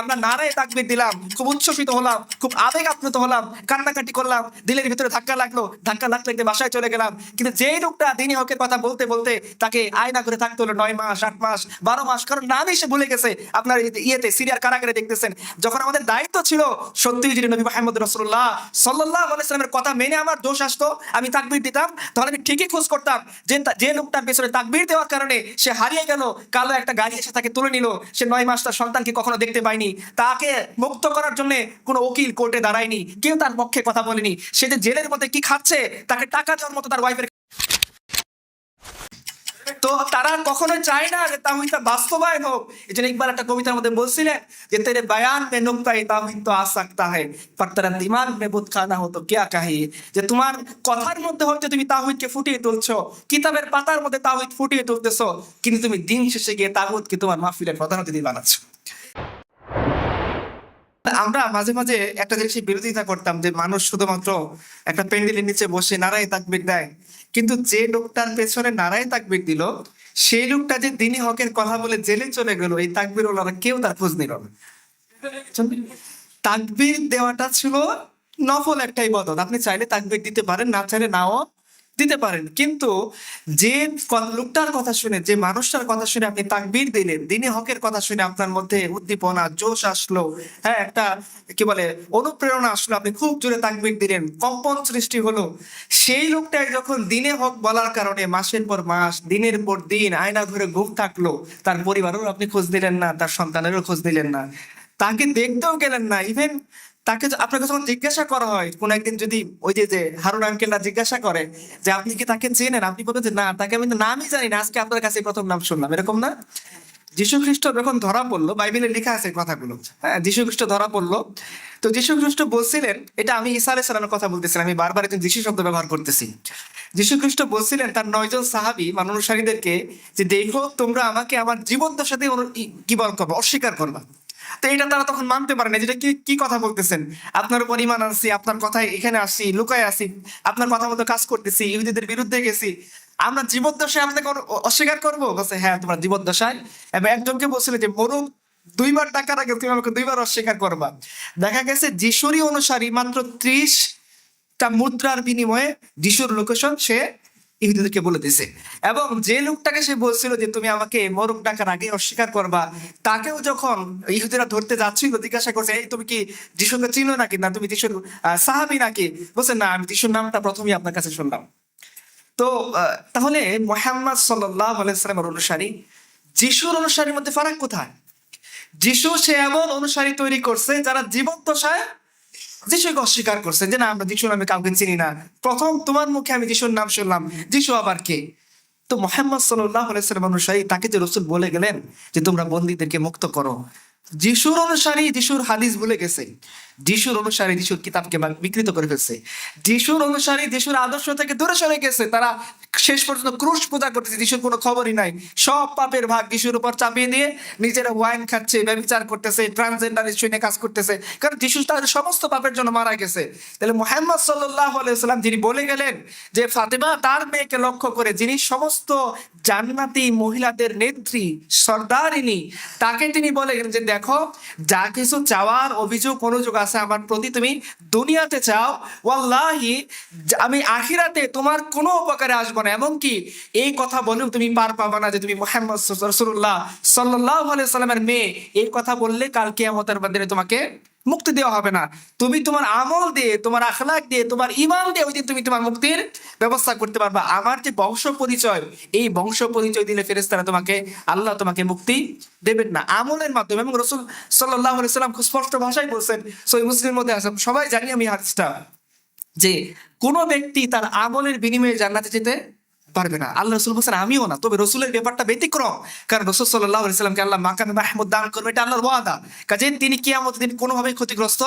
আমরা নারায় তাকবির দিলাম, খুব উচ্ছ্বসিত হলাম, খুব আবেগ আপ্লুত হলাম, কান্নাকাটি করলাম, দিলের ভিতরে ধাক্কা লাগল, ধাক্কা লাগতে লাগতে বাসায় চলে গেলাম। কিন্তু যেই লোকটা দিনই হকের কথা বলতে বলতে তাকে আয়না করে থাকতে হলো নয় মাস, আট মাস, বারো মাস, কারণ নামই সে ভুলে গেছে। আপনার ইয়েতে, সিরিয়ার কারাগারে দেখতেছেন। যখন আমাদের দায়িত্ব ছিল সত্যি যদি নবী মাহমুদ রসুল্লাহ সাল্লাহ আলাইসলামের কথা মেনে আমার দোষ আসতো, আমি তাকবির দিতাম, তাহলে আমি ঠিকই খোঁজ করতাম যে যে লোকটার পেছনে তাকবির দেওয়ার কারণে সে হারিয়ে গেল, কালো একটা গাড়ি এসে তাকে তুলে নিল, সে নয় মাস তার সন্তানকে কখনো দেখতে পায়নি। করেনি তাকে মুক্ত করার জন্য কোনো উকিল কোর্টে দাঁড়ায়নি। কেউ তার পক্ষে কথা বলেনি। সে যে জেলের মধ্যে কি খাচ্ছে, তাকে টাকা দেওয়ার মতো তার ওয়াইফের তো তারা কখনো চায় না যে তাহিদটা বাস্তবায়ন হোক। এই জন্য একবার একটা কবিতার মধ্যে বলছিলেন যে, তেরে বায়ান মে নুকতাই তাহিদ তো আ সাকতা হয় পর তারা দিমাগ মে বুধ খানা হতো কেয়া কাহি? যে তোমার কথার মধ্যে হয়তো তুমি তাহিদকে ফুটিয়ে তুলছো, কিতাবের পাতার মধ্যে তাহিদ ফুটিয়ে তুলতেছ, কিন্তু তুমি দিন শেষে গিয়ে তাহিদকে তোমার মাহফিলের প্রধান অতিথি বানাচ্ছো। আমরা মাঝে মাঝে একটা জিনিসের বিরোধিতা করতাম যে মানুষ শুধুমাত্র একটা প্যান্ডেলের নিচে বসে নারায় তাকবির দেয়। কিন্তু যে লোকটার পেছনে নারায় তাকবির দিল, সেই লোকটা যে দিনী হকের কথা বলে জেলে চলে গেল, এই তাকবির ওলারা কেউ তার খোঁজ নিল তাকবির দেওয়াটা ছিল নফল একটা ইবাদত আপনি চাইলে তাকবির দিতে পারেন, না চাইলে নাও দিতে পারেন। কিন্তু যে লোকটার কথা শুনে, যে মানুষটার কথা শুনে আপনি তাকবির দিলেন, দিনে হকের কথা শুনে আপনার মধ্যে উদ্দীপনা, জোশ আসলো। হ্যাঁ একটা কি বলে, অনুপ্রেরণা আসলো, আপনি খুব জোরে তাকবির দিলেন, কম্পন সৃষ্টি হলো। সেই লোকটাই যখন দিনে হক বলার কারণে মাসের পর মাস, দিনের পর দিন আয়না ঘরে ঘুম থাকল, তার পরিবারেরও আপনি খোঁজ দিলেন না, তার সন্তানেরও খোঁজ দিলেন না। তাকে দেখতেও গেলেন না ইভেন তাকে আপনাকে যখন জিজ্ঞাসা করা হয়, কোন একদিন যদি ওই যে যে হারুন আঙ্কেলরা জিজ্ঞাসা করে যে আপনি কি তাকে চেনেন? আপনি বলবেন যে না, তাকে আমি নামই জানি না, আজকে আপনার কাছে প্রথম নাম শুনলাম। এরকম না? যীশু খ্রিস্ট যখন ধরা পড়ল, বাইবেলে লেখা আছে কথাগুলো। হ্যাঁ যীশু খ্রিস্ট ধরা পড়ল। তো যীশু খ্রিস্ট বলছিলেন, এটা আমি ঈসা আলাইহিস সালামের কথা বলতেছিলাম, আমি বারবার একজন যীশু শব্দ ব্যবহার করতেছি। যীশু খ্রিস্ট বলছিলেন, তার নয়জন সাহাবি মান অনুসারীদেরকে যে, দেখো, তোমরা আমাকে আমার জীবনটার সাথে কি বল করবে? অস্বীকার করবা। তো এটা তারা তখন মানতে পারে না যেটা কি কি কথা বলতেছেন? আপনার উপর ইমান আনছি, আপনার কথায় এখানে আসছি লুকায় আসি, আপনার কথা মতো কাজ করতেছি, ইহুদিদের বিরুদ্ধে গেছি। আমরা জীবদ্দশায় আপনাকে অস্বীকার করব? বলছে হ্যাঁ তোমরা জীবদ্দশায়। এবং একজনকে বলছিল যে মরুম দুইবার টাকার আগে তুমি আমাকে দুইবার অস্বীকার করবা। দেখা গেছে যিশুরই অনুসারী মাত্র ত্রিশটা মুদ্রার বিনিময়ে যিশুর লোকেশন সে ইহুদিদেরকে বলে দিছে এবং যে লোকটাকে সে বলছিল যে, তুমি আমাকে মরক ডাকার আগে অস্বীকার করবা। তাকেও যখন ইহুদিরা ধরতে যাচ্ছিল, জিজ্ঞাসা করছে, এই তুমি কি যিশুকে চিনো নাকি? না, তুমি যিশুর সাহাবী নাকি? বলছে, না, আমি যিশুর নামটা প্রথমেই আপনার কাছে শুনলাম। তো তাহলে মোহাম্মদ সাল্লাহ আলাইসালামের অনুসারী, যিশুর অনুসারীর মধ্যে ফারাক কোথায়? যিশু সে এমন অনুসারী তৈরি করছে যারা জীবদ্দশায় যিশুকে অস্বীকার করছেন যে না, আমরা যিশুর নামে কাউকে চিনি না। প্রথম তোমার মুখে আমি যিশুর নাম শুনলাম। যিশু আবার কে? তো মোহাম্মদ সাল্লাহ আলাইসালাম অনুসারী তাকে যে রসুল বলে গেলেন যে তোমরা বন্দীদেরকে মুক্ত করো। যিশুর অনুসারী যিশুর হাদিস ভুলে গেছে। যিশুর অনুসারী যিশুর কিতাবকে বিকৃত করে ফেলছে। যিশুর অনুসারী যিশুর আদর্শ থেকে দূরে সরে গেছে, তারা শেষ পর্যন্ত ক্রুশ পূজা করতেছে, যিশুর কোনো খবরই নাই। সব পাপের ভাগ যিশুর উপর চাপিয়ে দিয়ে নিজেরা ওয়াইন খাচ্ছে, ব্যবচার করতেছে ট্রান্সজেন্ডার নিয়ে কাজ করতেছে। কারণ যিশু তাদের সমস্ত পাপের জন্য মারা গেছে। তাহলে মোহাম্মদ সাল্লাহ আলাইসাল্লাম যিনি বলে গেলেন যে ফাতেমা তার মেয়েকে লক্ষ্য করে যিনি সমস্ত জান্নাতি মহিলাদের নেত্রী, সর্দারিনী, তাকে তিনি বলে গেলেন যে দেখো, যা কিছু চাওয়ার অভিযোগ অনুযোগ আছে আমার প্রতি, তুমি দুনিয়াতে চাও, ওয়াল্লাহি, আমি আখিরাতে তোমার কোনো উপকারে আসব না। এমনকি এই কথা বলেও তুমি পার পাবা না যে তুমি মোহাম্মদ রসুল্লাহ সাল্লাহ সাল্লামের মেয়ে। এই কথা বললে কালকে কেয়ামতের মন্দিরে তোমাকে মুক্তি দেওয়া হবে না। তুমি তোমার আমল দিয়ে, তোমার আখলাক দিয়ে, তোমার ইমান দিয়ে ওই দিন তুমি তোমার মুক্তির ব্যবস্থা করতে পারবা। আমার যে বংশ পরিচয়, এই বংশ পরিচয় দিলে ফেরেস্তারা তোমাকে, আল্লাহ তোমাকে মুক্তি দেবেন না। আমলের মাধ্যমে এবং রসুল সাল্লাহ সাল্লাম খুব স্পষ্ট ভাষায় বলছেন সই মুসলিমের মধ্যে আছে, সবাই জানি আমি হাদিসটা, যে কোনো ব্যক্তি তার আমলের বিনিময়ে জান্নাতে যেতে পারবে না। আল্লাহ রসুল বলছেন, আমিও না, তবে রসুলের ব্যাপারটা ব্যতিক্রম। কারণ রসুল সাল্লাহ সাল্লামকে আল্লাহ মাকামে মাহমুদ দান করবে এটা আল্লাহর ওয়াদা। কাজে তিনি কিয়ামত দিন কোনোভাবেই ক্ষতিগ্রস্ত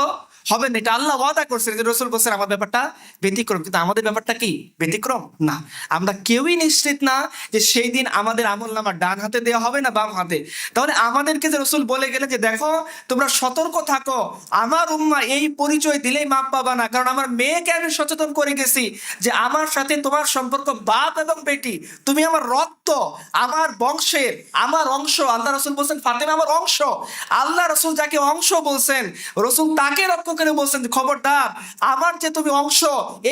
হবেন এটা আল্লাহ ওয়াদা করছেন যে রসুল বলছেন, আমার ব্যাপারটা ব্যতিক্রম। কিন্তু আমাদের ব্যাপারটা কি? ব্যতিক্রম? না। আমরা কেউই নিশ্চিত না যে সেই দিন আমাদের আমল নামা ডান হাতে দেওয়া হবে না বাম হাতে। তাহলে আমাদেরকে যে রসুল বলে গেলে যে, দেখো, তোমরা সতর্ক থাকো। আমার উম্মা এই পরিচয় দিলেই মাপ পাবা না। কারণ আমার মেয়েকে আমি সচেতন করে গেছি যে, আমার সাথে তোমার সম্পর্ক বাপ এবং বেটি, তুমি আমার রক্ত, আমার বংশের, আমার অংশ। আল্লাহ রসুল বলছেন, ফাতেমা আমার অংশ। আল্লাহ রসুল যাকে অংশ বলছেন, রসুল তাকে রক্ষ করে বলছেন? খবরদার, আমার যে তুমি অংশ,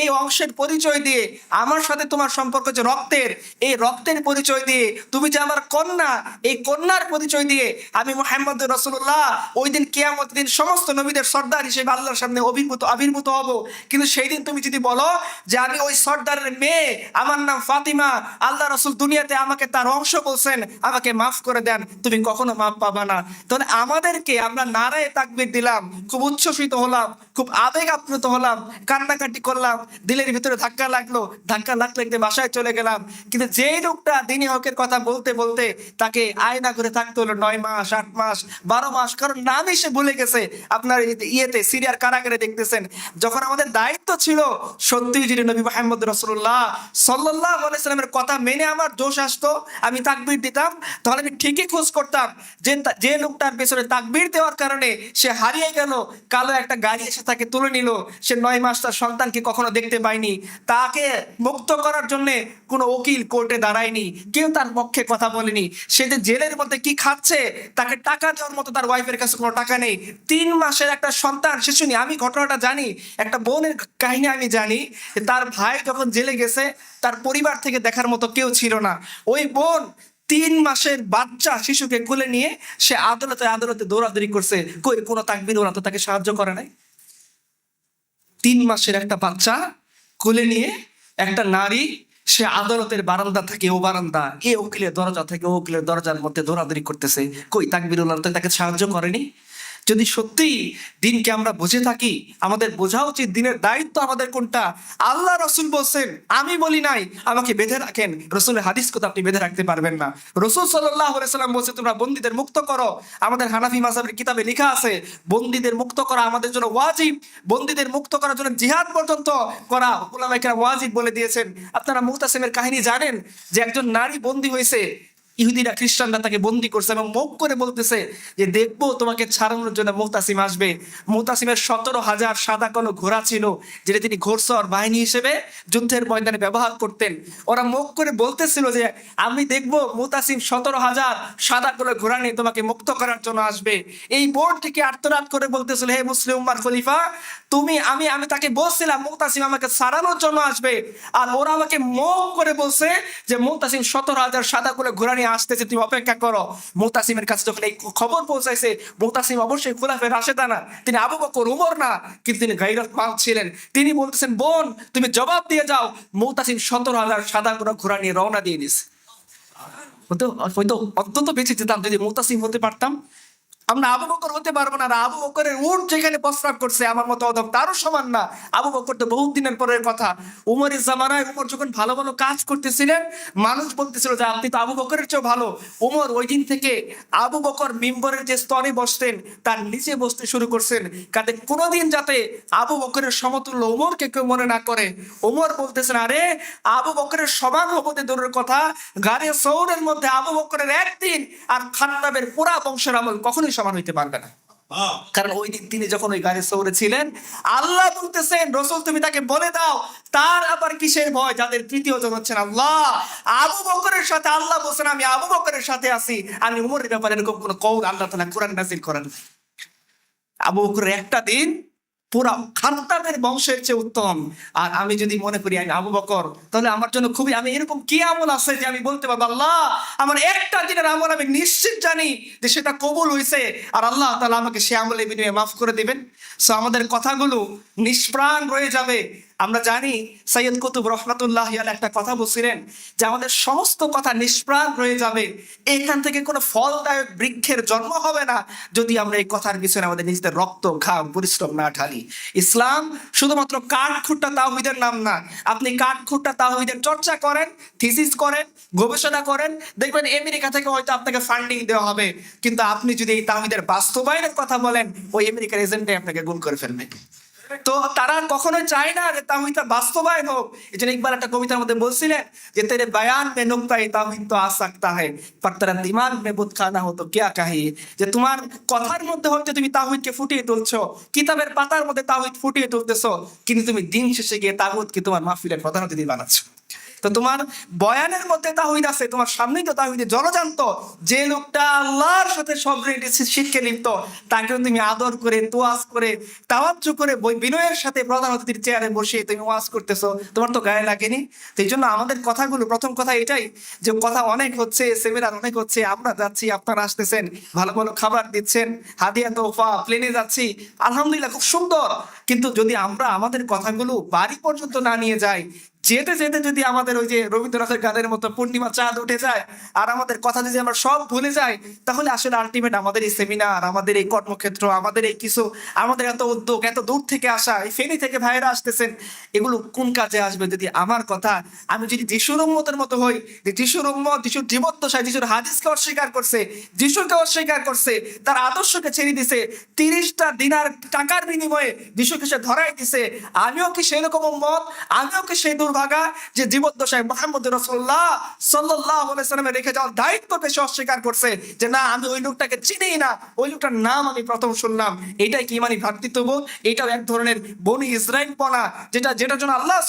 এই অংশের পরিচয় দিয়ে, আমার সাথে তোমার সম্পর্ক যে রক্তের, এই রক্তের পরিচয় দিয়ে, তুমি যে আমার কন্যা, এই কন্যার পরিচয় দিয়ে, আমি মোহাম্মদ রসুল্লাহ ওই দিন কেয়ামত দিন সমস্ত নবীদের সর্দার হিসেবে আল্লাহর সামনে অভিভূত, আবির্ভূত হব। কিন্তু সেই দিন তুমি যদি বলো যে, আমি ওই সর্দারের মেয়ে, আমার নাম ফাতিমা আল্লাহ রসুল দুনিয়াতে আমাকে তার অংশ বলছেন, আমাকে মাফ করে দেন, তুমি কখনো মাফ পাবা না। তাহলে আমাদেরকে আমরা নারায় তাকবির দিলাম, খুব উচ্ছ্বসিত হলাম, খুব আবেগ আপ্লুত হলাম, কান্নাকাটি করলাম, দিলের ভিতরে ধাক্কা লাগল, ধাক্কা লাগলে একদিন বাসায় চলে গেলাম। কিন্তু যেই লোকটা দিনী হকের কথা বলতে বলতে তাকে আয়না করে থাকতে হলো নয় মাস, আট মাস, বারো মাস, কারণ নামই সে ভুলে গেছে। আপনার ইয়েতে, সিরিয়ার কারাগারে দেখতেছেন, যখন আমাদের দায়িত্ব ছিল সত্যি যিনি নবী মোহাম্মদ রসুল্লাহ সাল্লাহ সাল্লামের কথা মেনে আমার দোষ আসতো, আমি তাকবির দিতাম। তাহলে আমি ঠিকই খোঁজ করতাম যে যে লোকটার পেছনে তাকবির দেওয়ার কারণে সে হারিয়ে গেল, কালো একটা গাড়ি এসে তাকে তুলে নিল, সে নয় মাস তার সন্তানকে কখনো দেখতে পায়নি। তাকে মুক্ত করার জন্য কোনো উকিল কোর্টে দাঁড়ায়নি, কেউ তার পক্ষে কথা বলেনি। সে যে জেলের মধ্যে কি খাচ্ছে, তাকে টাকা দেওয়ার মতো তার ওয়াইফের কাছে কোনো টাকা নেই। তিন মাসের একটা সন্তান, সে শুনি, আমি ঘটনাটা জানি, একটা বোনের কাহিনী আমি জানি তার ভাই যখন জেলে গেছে, তার পরিবার থেকে দেখার মতো কেউ ছিল না। ওই বোন তিন মাসের বাচ্চা শিশুকে কোলে নিয়ে, সে আদালতে আদালতে দৌড়াদৌড়ি করছে। কই, কোনো তাকবির ওরা তো তাকে সাহায্য করে নাই? তিন মাসের একটা বাচ্চা কোলে নিয়ে একটা নারী সে আদালতের বারান্দা থেকে, ও বারান্দা। এ উকিলের দরজা থেকে, ও উকিলের দরজার মধ্যে দৌড়াদৌড়ি করতেছে। কই তাকবির তো তাকে সাহায্য করেনি? যদি সত্যিই দিনকে আমরা বুঝে থাকি, আমাদের বোঝা উচিত দিনের দায়িত্ব আমাদের কোনটা? আল্লাহ রসুল বলছেন, আমি বলি নাই, আমাকে বেঁধে রাখেন। রসুলের হাদিস কথা আপনি বেঁধে রাখতে পারবেন না। রসুল সাল্লাহ সাল্লাম বলছে, তোমরা বন্দীদের মুক্ত করো। আমাদের হানাফি মাসাবের কিতাবে লেখা আছে, বন্দীদের মুক্ত করা আমাদের জন্য ওয়াজিব। বন্দীদের মুক্ত করার জন্য জিহাদ পর্যন্ত করা। ওয়াজিব বলে দিয়েছেন। আপনারা মুহতাসিমের কাহিনী জানেন যে একজন নারী বন্দী হয়েছে ইহুদিরা, খ্রিস্টানরা তাকে বন্দি করছে এবং মুখ করে বলতেছে যে, দেখব তোমাকে ছাড়ানোর জন্য মোহতাসিম আসবে। মোহতাসিমের সতেরো হাজার সাদা কোনো ঘোড়া ছিল, যেটা তিনি ঘোরসর বাহিনী হিসেবে যুদ্ধের ময়দানে ব্যবহার করতেন। ওরা মুখ করে বলতেছিল যে, আমি দেখব মোহতাসিম সতেরো হাজার সাদা কোনো ঘোড়া নিয়ে তোমাকে মুক্ত করার জন্য আসবে। এই বোর্ড থেকে আর্তনাদ করে বলতেছিল, হে মুসলিম উম্মার খলিফা, তুমি, আমি আমি তাকে বলছিলাম মুহতাসিম আমাকে সারানোর জন্য আসবে। আর ওরা আমাকে মুখ করে বলছে যে মুহতাসিম সতেরো হাজার সাদা করে ঘোড়া নিয়ে আসতেছে তুমি অপেক্ষা করো। মোতাসিমের কাছে যখন এই খবর পৌঁছাইছে, মোতাসিম অবশ্যই খোলাফের রাশেদা না। তিনি আবু বকর, উমর না, কিন্তু তিনি গাইরত মাল ছিলেন। তিনি বলতেছেন, বোন, তুমি জবাব দিয়ে যাও। মোতাসিম সতেরো হাজার সাদা কোনো ঘোড়া নিয়ে রওনা দিয়ে দিস হতো হয়তো অত্যন্ত বেঁচে যেতাম যদি মোতাসিম হতে পারতাম। আমরা আবু বকর হতে পারব না আবু বকরের উঠ যেখানে প্রস্রাব করছে, আমার মতো অদম তারও সমান না। আবু বকর তো বহুত দিনের পরের কথা। উমরের জামানায় উমর যখন ভালো ভালো কাজ করতেছিলেন, মানুষ বলতেছিল যে, আপনি তো আবু বকরের চেয়েও ভালো। উমর ওই দিন থেকে আবু বকর মিম্বরের যে স্তরে বসতেন, তার নিচে বসতে শুরু করছেন। কাতে কোনোদিন যাতে আবু বকরের সমতুল্য উমরকে কেউ মনে না করে। উমর বলতেছেন, আরে, আবু বকরের সমান হবতে দূরের কথা। গাড়ি সৌরের মধ্যে আবু বকরের একদিন আর খান্নাবের পুরা বংশের আমল কখনোই সমান হইতে পারবে না। কারণ ওই দিন তিনি যখন ওই গাড়ি সৌরে ছিলেন আল্লাহ বলতেছেন রসুল তুমি তাকে বলে দাও তার আবার কিসের ভয়? যাদের তৃতীয় জন হচ্ছেন আল্লাহ। আবু বকরের সাথে আল্লাহ বলছেন আমি আবু বকরের সাথে আছি। আমি উমরের ব্যাপারে এরকম কোন কৌল আল্লাহ তালা কোরআন নাজির করেন আবু বকরের একটা দিন পুরা খাত্তাবের বংশের চেয়ে উত্তম। আর আমি যদি মনে করি আমি আবু বকর, তাহলে আমার জন্য খুবই, আমি এরকম কি আমল আছে যে আমি বলতে পারব, আল্লাহ, আমার একটা দিনের আমল আমি নিশ্চিত জানি যে সেটা কবুল হয়েছে আর আল্লাহ তাহলে আমাকে সে আমলে বিনিময়ে মাফ করে দেবেন। সো আমাদের কথাগুলো নিষ্প্রাণ রয়ে যাবে। আমরা জানি সৈয়দ কুতুব রহমাতুল্লাহ একটা কথা বলছিলেন যে আমাদের সমস্ত কথা নিষ্প্রাণ রয়ে যাবে। এখান থেকে কোনো ফলদায়ক বৃক্ষের জন্ম হবে না যদি আমরা এই কথার পিছনে আমাদের নিজেদের রক্ত, ঘাম, পরিশ্রম না ঢালি। ইসলাম শুধুমাত্র কাঠখুট্টা তাওহিদের নাম না। আপনি কাঠখুট্টা তাওহিদের চর্চা করেন থিসিস করেন, গবেষণা করেন, দেখবেন আমেরিকা থেকে হয়তো আপনাকে ফান্ডিং দেওয়া হবে। কিন্তু আপনি যদি এই তাওহিদের বাস্তবায়নের কথা বলেন, ওই আমেরিকার এজেন্টে আপনাকে গুণ করে ফেলবে। তো তারা কখনো চায় না যে তাহিদটা বাস্তবায়ন হোক। এই জন্য একবার একটা কবিতার মধ্যে বলছিলেন যে, তেরে বায়ান মে নুকতাই তাহিদ তো আ সাকতা হয় পর তারা দিমাগ মে বুতখানা হতো কেয়া কাহি? যে, তোমার কথার মধ্যে হচ্ছে তুমি তাহিদকে ফুটিয়ে তুলছো, কিতাবের পাতার মধ্যে তাহিদ ফুটিয়ে তুলতেছো, কিন্তু তুমি দিন শেষে গিয়ে তাহুদকে তোমার মাহফিলের প্রধান অতিথি বানাচ্ছো। তো তোমার বয়ানের মধ্যে তাহিদ আছে, তোমার সামনেই তো তাহিদ জলজান্ত যে লোকটা আল্লাহর সাথে সব শিক্ষে লিপ্ত তাকে তুমি আদর করে, তোয়াজ করে, তাওয়াজ্জ করে বই বিনয়ের সাথে প্রধান অতিথির চেয়ারে বসে তুমি ওয়াজ করতেছো। তোমার তো গায়ে লাগেনি। তো এই জন্য আমাদের কথাগুলো, প্রথম কথা এটাই যে কথা অনেক হচ্ছে সেমিনার অনেক হচ্ছে, আমরা যাচ্ছি, আপনারা আসতেছেন, ভালো ভালো খাবার দিচ্ছেন, হাদিয়া তোফা প্লেনে যাচ্ছি, আলহামদুলিল্লাহ খুব সুন্দর। কিন্তু যদি আমরা আমাদের কথাগুলো বাড়ি পর্যন্ত না নিয়ে যাই যেতে যেতে যদি আমাদের ওই যে রবীন্দ্রনাথের গানের মতো পূর্ণিমা চাঁদ উঠে যায়, আর আমাদের কথা যদি আমরা সব ভুলে যাই, তাহলে আসলে আলটিমেট আমাদের এই সেমিনার আমাদের এই কর্মক্ষেত্র, আমাদের এই কিছু, আমাদের এত উদ্যোগ, এত দূর থেকে আসা, এই ফেনি থেকে ভাইয়েরা আসতেছেন, এগুলো কোন কাজে আসবে যদি আমার কথা? আমি যদি যিশুর উম্মতের মতো হই, যে যিশুর উম্মত, যিশুর জীবদ্দশায় যিশুর হাদিসকে অস্বীকার করছে যিশুকে অস্বীকার করছে, তার আদর্শকে ছেড়ে দিছে, তিরিশটা দিনার টাকার বিনিময়ে যিশুকে সে ধরাই দিছে, আমিও কি সেই রকম উম্মত? আমিও কি সেই দুর্ভাগা যে জীবদ্দশায় মোহাম্মদ রসল্লাহ সাল্লাহ সাল্লামে রেখে যাওয়ার দায়িত্বকে সে অস্বীকার করছে যে না, আমি ওই লোকটাকে চিনি না। ওই লোকটার নাম আমি প্রথম শুনলাম। এটাই কি মানে ভ্রাতৃত্ববোধ? এটাও এক ধরনের বনি ইসরায়েল পনা, যেটা, যেটার জন্য আল্লাহ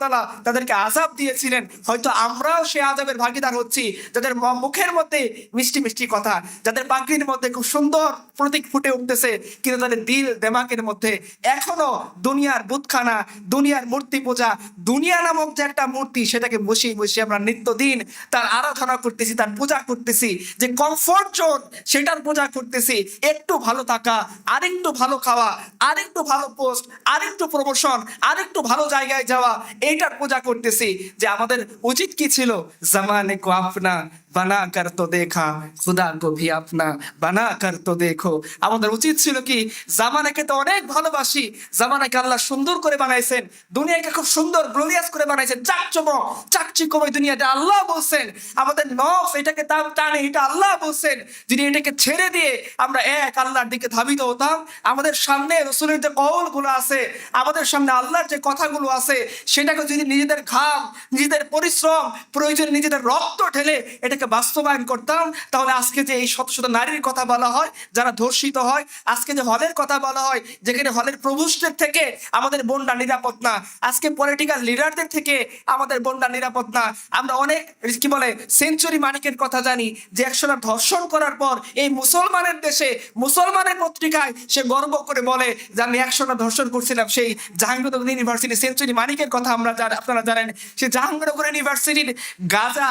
তাআলা তাদেরকে আযাব দিয়েছিলেন। হয়তো আমরাও সেই আযাবের ভাগিদার হচ্ছি, যাদের মুখের মধ্যে মিষ্টি মিষ্টি কথা, যাদের পাখির মধ্যে খুব সুন্দর প্রতীক ফুটে উঠতেছে, কিন্তু তাদের দিল, দেমাকের মধ্যে এখনও দুনিয়ার বুতখানা দুনিয়ার মূর্তি পূজা, দুনিয়া নামক যে একটা মূর্তি সেটাকে বসিয়ে বসিয়ে আমরা নিত্যদিন তার আরাধনা করতেছি, তার পূজা করতেছি, যে কমফোর্ট জোন সেটার পূজা করতেছি। একটু ভালো থাকা, আরেকটু ভালো খাওয়া, আরেকটু ভালো পোস্ট আরেকটু প্রমোশন আরেকটু ভালো জায়গায় যাওয়া, এইটার পূজা করতেছি। যে আমাদের উচিত কি ছিল? জামানে কো আপনা, বানা কর তো দেখা, খুদা কো ভি আপনা, বানা কর তো দেখো। আমাদের উচিত ছিল কি? জামানাকে তো অনেক ভালোবাসি। জামানাকে আল্লাহ সুন্দর করে বানাইছেন। দুনিয়াকে খুব সুন্দর গ্লোরিয়াস করে বানাইছেন। চাকচমক চাকচিকময় দুনিয়াটা আল্লাহ বলছেন। আমাদের নফ এটাকে দাম টানে, এটা আল্লাহ বলছেন। যদি এটাকে ছেড়ে দিয়ে আমরা এক আল্লাহর দিকে ধাবিত হতাম, আমাদের সামনে রসুলের যে কওলগুলো আছে, আমাদের সামনে আল্লাহর যে কথাগুলো আছে, সেটাকে যদি নিজেদের ঘাম, নিজেদের পরিশ্রম, প্রয়োজন নিজেদের রক্ত ঢেলে এটাকে বাস্তবায়ন করতাম, তাহলে আজকে যে এই শত শত নারীর কথা বলা হয়, যারা ধর্ষিত হয়, আজকে যে হলের কথা বলা হয়, যেখানে হলের প্রভুষ্টের থেকে আমাদের বোনরা নিরাপদ না। আজকে পলিটিক্যাল লিডারদের থেকে আমাদের বোনরা নিরাপদ না। আমরা অনেক, কি বলে সেঞ্চুরি মানিকের কথা জানি যে একশোটা ধর্ষণ করার পর এই মুসলমানের দেশে, মুসলমানের পত্রিকায় সে গর্ব করে বলে যে আমি একশোটা ধর্ষণ করছিলাম সেই জাহাঙ্গীরনগর ইউনিভার্সিটি সেঞ্চুরি মানিকের কথা আমরা আপনারা জানেন। সে জাহাঙ্গীরনগর ইউনিভার্সিটির গাজা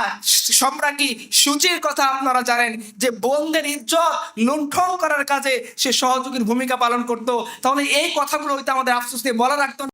সম্রাজ্ঞী সূচির কথা আপনারা জানেন যে বোনদের ইজ্জত লুণ্ঠন করার কাজে সে সহযোগীর ভূমিকা পালন করতো। তাহলে এই কথাগুলো হইতে আমাদের আফসোস দিয়ে বলা রাখতো।